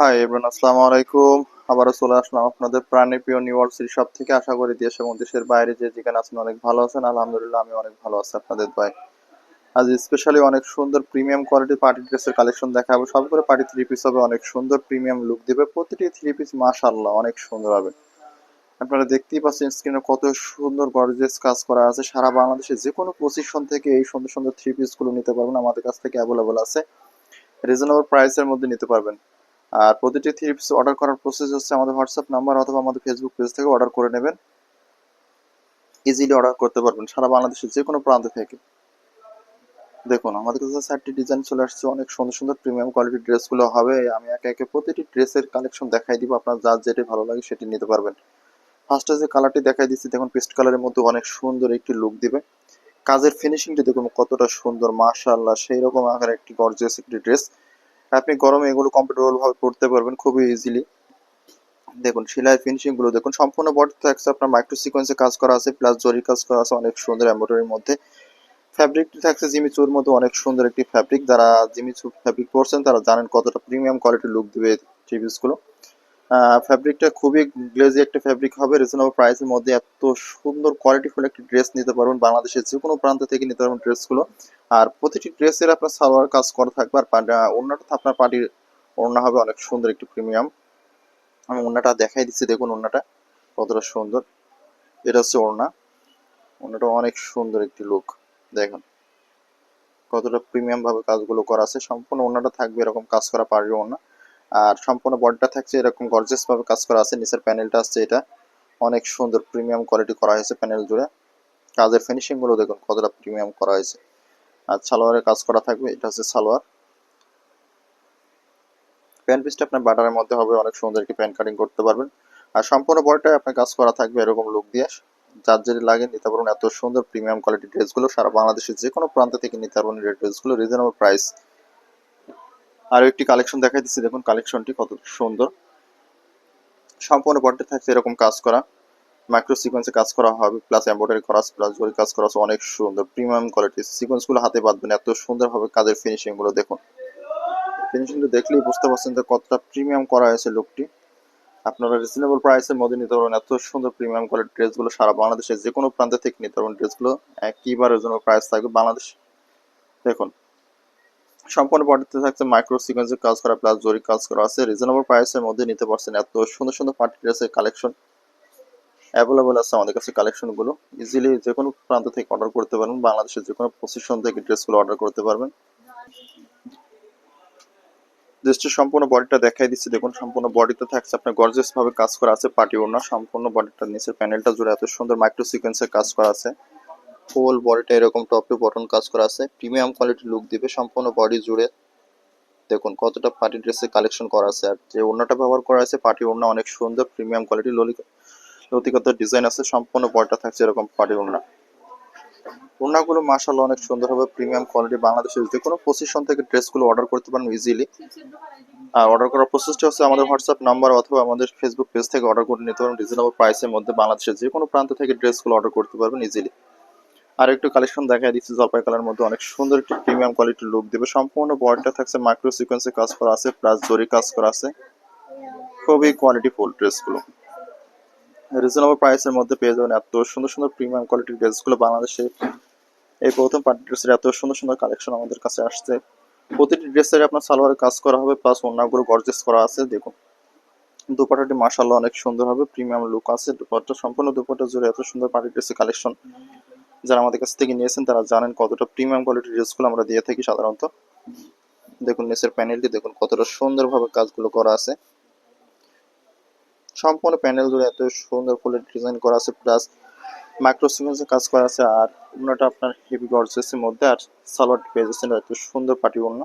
Hi everyone আসসালামু আলাইকুম আবারও চলে আসলাম আপনাদের প্রাণী প্রিয় ইউনিভার্সিটি সব থেকে। আশা করি দেশ এবং দেশের বাইরে যে যেখানে আছেন অনেক ভালো আছেন। আলহামদুলিল্লাহ, আমি অনেক ভালো আছি আপনাদের ভাই আজ স্পেশালি অনেক সুন্দর প্রিমিয়াম কোয়ালিটি পার্টি ড্রেসের কালেকশন দেখাবো। সবগুলো পার্টি থ্রি পিস হবে, অনেক সুন্দর প্রিমিয়াম লুক দিবে। প্রতিটি থ্রি পিস মাশাআল্লাহ, অনেক সুন্দর হবে। আপনারা দেখতেই পাচ্ছেন স্ক্রিনে কত সুন্দর গর্জেস কাজ করা আছে। সারা বাংলাদেশে যে কোনো পজিশন থেকে এই সুন্দর সুন্দর থ্রি পিসগুলো নিতে পারবেন। আমাদের কাছ থেকে অ্যাভেলেবল আছে। রিজনেবল প্রাইসের মধ্যে নিতে পারবেন। আর প্রতিটি থ্রি পিস অর্ডার করার প্রসেস হচ্ছে আমাদের হোয়াটসঅ্যাপ নাম্বার অথবা আমাদের ফেসবুক পেজ থেকে অর্ডার করে নেবেন। ইজিলি অর্ডার করতে পারবেন, সারা বাংলাদেশের যে কোনো প্রান্ত থেকে। দেখুন, আমাদের কাছে চারটি ডিজাইন চলে আসছে, অনেক সুন্দর সুন্দর প্রিমিয়াম কোয়ালিটির ড্রেসগুলো হবে। আমি একে একে প্রতিটি ড্রেসের কালেকশন দেখাই দিব, আপনার যার যেটি ভালো লাগে সেটি নিতে পারবেন। ফার্স্টে যে কালারটি দেখাই দিচ্ছি, দেখুন পেস্ট কালারের মধ্যে অনেক সুন্দর একটি লুক দিবে। কাজের ফিনিশিংটি দেখুন কতটা সুন্দর, মাশাআল্লাহ সেই রকম আকার একটি গর্জিয়াস একটি ড্রেস আপনি গরমে এগুলো কমফোর্টেবল ভাবে পড়তে পারবেন খুবই ইজিলি দেখুন, সেলাই ফিনিশিংগুলো দেখুন, সম্পূর্ণ বডি থাকছে আপনার মাইক্রো সিকোয়েন্সে কাজ করা আছে প্লাস জরি কাজ করা আছে অনেক সুন্দর এমব্রয়ডারির মধ্যে। ফ্যাব্রিকটি থাকছে জিমি চুর মতো অনেক সুন্দর একটি ফ্যাব্রিক যারা জিমিচু ফ্যাব্রিক পরছেন তারা জানেন কতটা প্রিমিয়াম কোয়ালিটির লুক দিবে টিভিসগুলো গুলো। ফ্যাব্রিকটা খুবই গ্লেজি একটা ফ্যাব্রিক হবে। রিজনেবল প্রাইসের মধ্যে এত সুন্দর কোয়ালিটি কোয়ালিটিফুল একটি ড্রেস নিতে পারবেন। বাংলাদেশের যে কোনো প্রান্ত থেকে নিতে পারবেন ড্রেসগুলো আর প্রতিটি ড্রেসের আপনার সালোয়ার কাজ করা থাকবে। আর ওড়নাটা আপনার পার্টির ওড়না হবে, অনেক সুন্দর একটি প্রিমিয়াম আমি ওড়নাটা দেখাই দিচ্ছি, দেখুন ওড়নাটা কতটা সুন্দর। এটা হচ্ছে ওড়না। ওড়নাটা অনেক সুন্দর একটি লুক দেখুন। কতটা প্রিমিয়াম ভাবে কাজগুলো করা আছে। সম্পূর্ণ ওড়নাটা থাকবে এরকম কাজ করা পার্টির ওড়না। আর সম্পূর্ণ বডিটা থাকছে এরকম গর্জেস ভাবে কাজ করা আছে। নিচের প্যানেলটা আসছে এটা। অনেক সুন্দর প্রিমিয়াম কোয়ালিটি করা হয়েছে প্যানেল জুড়ে। কাজের ফিনিশিংগুলো দেখুন, কতটা প্রিমিয়াম করা হয়েছে। আর সালোয়ারের কাজ করা থাকবে, এটা হচ্ছে সালোয়ার। প্যান্ট পিসটা আপনার বাটারের মধ্যে হবে, অনেক সুন্দর একটি প্যান্ট কাটিং করতে পারবেন। আর সম্পূর্ণ বডিটাই আপনার কাজ করা থাকবে এরকম লুক দিয়ে। যার যেটি লাগে নিতে পারবেন, এত সুন্দর প্রিমিয়াম কোয়ালিটি ড্রেসগুলো সারা বাংলাদেশের যে কোনো প্রান্ত থেকে নিতে পারবেন ড্রেসগুলো রিজনেবল প্রাইস আরও একটি কালেকশন দেখাই দিচ্ছি। দেখুন কালেকশনটি কত সুন্দর। সম্পূর্ণ বডিতে থাকছে, এরকম কাজ করা। মাইক্রো সিকোয়েন্সে কাজ করা হবে প্লাস এম্ব্রয়ডারি করা প্লাস জরি কাজ করা আছে, অনেক সুন্দর প্রিমিয়াম কোয়ালিটি সিকোয়েন্সগুলো হাতে বাঁধবেন, এত সুন্দরভাবে কাজের ফিনিশিংগুলো, দেখুন। ফিনিশিংটা দেখলেই বুঝতে পারছেন যে কতটা প্রিমিয়াম করা হয়েছে লুকটি আপনারা রিজনেবল প্রাইসের মধ্যে নিতে পারবেন, এত সুন্দর প্রিমিয়াম কোয়ালিটির ড্রেসগুলো সারা বাংলাদেশের যে কোনো প্রান্ত থেকে নিতে পারবেন। ড্রেসগুলো একইবার রিজনেবল প্রাইস থাকবে বাংলাদেশ। দেখুন সম্পূর্ণ বডিতে থাকছে মাইক্রো সিকোয়েন্সের কাজ করা প্লাস জরি কাজ করা আছে। রিজনেবল প্রাইসের মধ্যে নিতে পারছেন এত সুন্দর সুন্দর পার্টি ড্রেসের কালেকশন অ্যাভেলেবল আছে আমাদের কাছে কালেকশনগুলো ইজিলি যে কোনো প্রান্ত থেকে অর্ডার করতে পারবেন, বাংলাদেশের যে কোনো পজিশন থেকে ড্রেসগুলো অর্ডার করতে পারবেন। ড্রেসটির সম্পূর্ণ বডিটা দেখাই দিচ্ছি। দেখুন, সম্পূর্ণ বডিতে থাকছে। আপনার গর্জেস ভাবে কাজ করা আছে পার্টি ওড়না, সম্পূর্ণ বডিটা নিচের প্যানেলটা জুড়ে এত সুন্দর মাইক্রো সিকোয়েন্সের কাজ করা আছে। ফুল বডিটা এরকম টপ টু বটন কাজ করা আছে। প্রিমিয়াম কোয়ালিটির লুক দিবে, সম্পূর্ণ বডি জুড়ে। দেখুন, কতটা পার্টি ড্রেসের কালেকশন করা আছে। আর যে ওড়নাটা ব্যবহার করা আছে পার্টি ওড়না অনেক সুন্দর প্রিমিয়াম কোয়ালিটি লতিকতার ডিজাইন আছে, সম্পূর্ণ বডিটা থাকছে এরকম পার্টি ওড়না। ওড়নাগুলো মাসাল্লাহ অনেক সুন্দর হবে প্রিমিয়াম কোয়ালিটি বাংলাদেশের যে কোনো পজিশন থেকে ড্রেসগুলো অর্ডার করতে পারেন ইজিলি আর অর্ডার করার প্রসেসটা হচ্ছে আমাদের হোয়াটসঅ্যাপ নাম্বার অথবা আমাদের ফেসবুক পেজ থেকে অর্ডার করে নিতে পারেন। রিজনেবল প্রাইসের মধ্যে বাংলাদেশের যে কোনো প্রান্ত থেকে ড্রেসগুলো অর্ডার করতে পারবেন ইজিলি আর একটু কালেকশন দেখা দিচ্ছি। জলপাই কালার মধ্যে অনেক সুন্দর একটি প্রিমিয়াম কোয়ালিটির লুক দেবে। সম্পূর্ণ বডিটা থাকছে মাইক্রো সিকোয়েন্সে কাজ করা আছে প্লাস জরি কাজ করা আছে। খুবই কোয়ালিটি ফুল ড্রেসগুলো রিজনেবল প্রাইসের মধ্যে পেয়ে যাবেন এত সুন্দর সুন্দর প্রিমিয়াম কোয়ালিটির ড্রেসগুলো বাংলাদেশে। এই প্রথম পার্টি ড্রেসের এত সুন্দর সুন্দর কালেকশন আমাদের কাছে আসছে। প্রতিটি ড্রেসের আপনার সালোয়ারে কাজ করা হবে প্লাস অন্যগুলো গর্জেস করা আছে, দেখুন। দুপাটাটি মাসাল্লাহ অনেক সুন্দর হবে প্রিমিয়াম লুক আছে। দুপাটা সম্পূর্ণ দুপাটা জুড়ে এত সুন্দর পার্টি ড্রেসের কালেকশন যারা আমাদের কাছ থেকে নিয়েছেন, তারা জানেন কতটা প্রিমিয়াম কোয়ালিটির ড্রেসগুলো আমরা দিয়ে থাকি সাধারণত। দেখুন, নিচের প্যানেলটি দেখুন, কতটা সুন্দরভাবে কাজগুলো করা আছে। সম্পূর্ণ প্যানেল জুড়ে এত সুন্দর ফুলের ডিজাইন করা আছে প্লাস মাইক্রো সিকোয়েন্সের কাজ করা আছে, আর অন্যটা আপনার হেভি গর্জেসের মধ্যে, আর সালোয়ার পেয়ে যাচ্ছেন, এত সুন্দর পাটি অন্য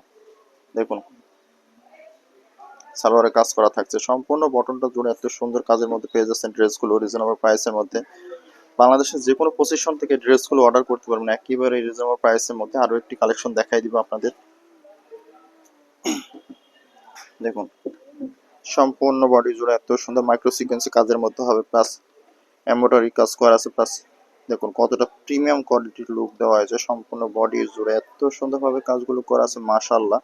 দেখুন, সালোয়ারে কাজ করা থাকছে। সম্পূর্ণ বটনটা জুড়ে এত সুন্দর কাজের মধ্যে পেয়ে যাচ্ছেন ড্রেসগুলো রিজনেবল প্রাইসের মধ্যে। বাংলাদেশের যে কোনো পজিশন থেকে ড্রেসগুলো অর্ডার করতে পারবেন। একেবারে রিজনেবল প্রাইসের মধ্যে আরও একটি কালেকশন দেখাই দিব আপনাদের। দেখুন, সম্পূর্ণ বডি জুড়ে এত সুন্দর মাইক্রো সিকোয়েন্সি কাজের মধ্যে হবে প্লাস এমব্রয়ডারি কাজ করা আছে প্লাস দেখুন কতটা প্রিমিয়াম কোয়ালিটির লুক দেওয়া হয়েছে, সম্পূর্ণ বডি জুড়ে এত সুন্দরভাবে কাজগুলো করা আছে মাশাল্লাহ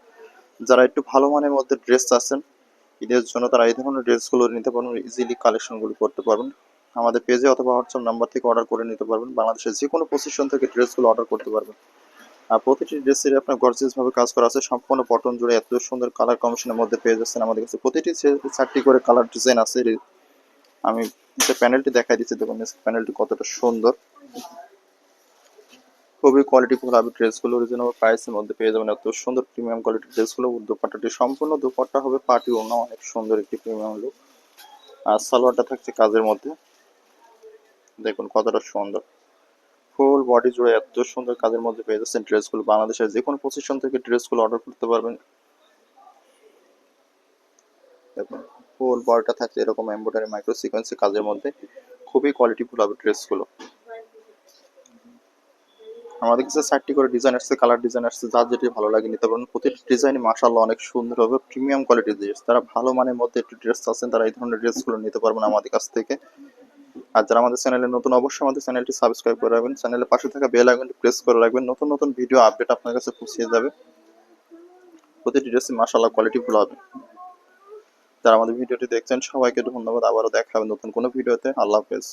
যারা একটু ভালো মানের মধ্যে ড্রেস আছেন ঈদের জন্য তারা এই ধরনের ড্রেসগুলো নিতে পারবেন ইজিলি কালেকশনগুলো করতে পারবেন। আমাদের পেজে অথবা হোয়াটসঅ্যাপ নাম্বার থেকে অর্ডার করে নিতে পারবেন। বাংলাদেশের যে কোনো পজিশন থেকে ড্রেসগুলো অর্ডার করতে পারবেন। আর প্রতিটি ড্রেসের আপনার গর্জিয়াস ভাবে কাজ করা আছে। সম্পূর্ণ পটন জুড়ে এত সুন্দর কালার কম্বিনেশনের মধ্যে পেয়ে যাচ্ছেন আমাদের কাছে। প্রতিটি চারটি করে কালার ডিজাইন আছে। আমি প্যানেলটি দেখাই দিচ্ছি, দেখুন প্যানেলটি কতটা সুন্দর। খুবই কোয়ালিটি ফুল হবে ড্রেসগুলো রিজনেবল প্রাইসের মধ্যে পেয়ে যাবেন এত সুন্দর প্রিমিয়াম কোয়ালিটির ড্রেসগুলো দুপাট্টাটি সম্পূর্ণ দুপাট্টা হবে পার্টি ওনা অনেক সুন্দর একটি প্রিমিয়াম লুক আর সালোয়ারটা থাকছে কাজের মধ্যে। দেখুন কতটা সুন্দর। ফুল বডি জুড়ে এত সুন্দর কাজের মধ্যে পেয়ে যাচ্ছেন ড্রেসগুলো। বাংলাদেশের যে কোনো পজিশন থেকে ড্রেসগুলো অর্ডার করতে পারবেন। দেখুন ফুল বডিটা থাকছে এরকম মাইক্রো কাজের মধ্যে। খুবই কোয়ালিটি ফুল হবে ড্রেসগুলো। আমাদের কাছে চারটি করে ডিজাইন আসছে কালার ডিজাইন আসছে, যার যেটি ভালো লাগে নিতে পারেন প্রতিটি ডিজাইন মাশাআল্লাহ অনেক সুন্দর হবে প্রিমিয়াম কোয়ালিটির ড্রেস তারা ভালো মানের মধ্যে একটু ড্রেস আছেন তারা এই ধরনের ড্রেসগুলো নিতে পারবেন আমাদের কাছ থেকে। আর যারা আমাদের চ্যানেলে নতুন, অবশ্যই আমাদের চ্যানেলটি সাবস্ক্রাইব করে রাখবেন। চ্যানেলের পাশে থাকা বেল আইকনটি প্রেস করে রাখবেন। নতুন নতুন ভিডিও আপডেট আপনার কাছে পৌঁছে যাবে। প্রতিটি ড্রেসই মাশাআল্লাহ কোয়ালিটি ফুল হবে। যারা আমাদের ভিডিওটি দেখছেন, সবাইকে ধন্যবাদ। আবারও দেখা হবে নতুন কোনো ভিডিওতে আল্লাহ হাফেজ।